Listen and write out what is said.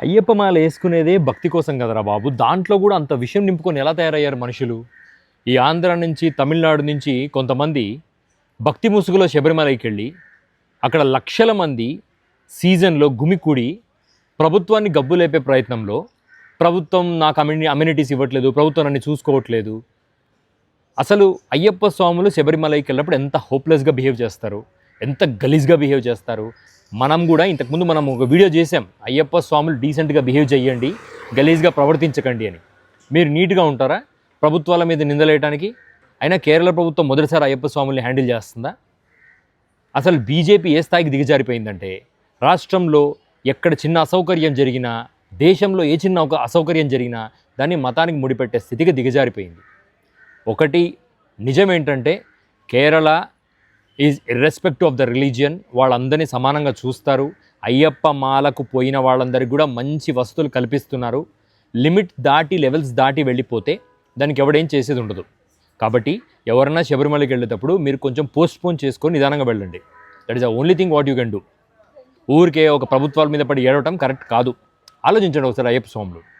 అయ్యప్ప మాల వేసుకునేదే భక్తి కోసం కదరా బాబు? దాంట్లో కూడా అంత విషయం నింపుకొని ఎలా తయారయ్యారు మనుషులు? ఈ ఆంధ్ర నుంచి తమిళనాడు నుంచి కొంతమంది భక్తి ముసుగులో శబరిమలకి వెళ్ళి అక్కడ లక్షల మంది సీజన్లో గుమికూడి ప్రభుత్వాన్ని గబ్బులేపే ప్రయత్నంలో ప్రభుత్వం నాకు అమ్యూని అమ్యూనిటీస్ ఇవ్వట్లేదు ప్రభుత్వం నన్ను చూసుకోవట్లేదు. అసలు అయ్యప్ప స్వాములు శబరిమలకి వెళ్ళినప్పుడు ఎంత హోప్లెస్గా బిహేవ్ చేస్తారు? ఎంత గలీజ్గా బిహేవ్ చేస్తారు? మనం కూడా ఇంతకుముందు మనం ఒక వీడియో చేసాం అయ్యప్ప స్వాములు డీసెంట్గా బిహేవ్ చేయండి గలీజ్గా ప్రవర్తించకండి అని. మీరు నీట్గా ఉంటారా? ప్రభుత్వాల మీద నిందలేయడానికి అయినా కేరళ ప్రభుత్వం మొదటిసారి అయ్యప్ప స్వాముల్ని హ్యాండిల్ చేస్తుందా? అసలు బీజేపీ ఏ స్థాయికి దిగజారిపోయిందంటే రాష్ట్రంలో ఎక్కడ చిన్న అసౌకర్యం జరిగినా దేశంలో ఏ చిన్న ఒక అసౌకర్యం జరిగినా దాన్ని మతానికి ముడిపెట్టే స్థితికి దిగజారిపోయింది. ఒకటి నిజం ఏంటంటే Kerala is irrespective of the religion వాళ్ళందరినీ సమానంగా చూస్తారు. అయ్యప్ప మాలకు పోయిన వాళ్ళందరికీ కూడా మంచి వసతులు కల్పిస్తున్నారు. లిమిట్ దాటి లెవెల్స్ దాటి వెళ్ళిపోతే దానికి ఎవడేం చేసేది ఉండదు. కాబట్టి ఎవరైనా శబరిమలకి వెళ్ళేటప్పుడు మీరు కొంచెం పోస్ట్పోన్ చేసుకొని నిదానంగా వెళ్ళండి. That is the only thing what you can do ఊరికే ఒక ప్రభుత్వాల మీద పడి ఏడవటం కరెక్ట్ కాదు. ఆలోచించండి ఒకసారి అయ్యప్ప స్వాములు.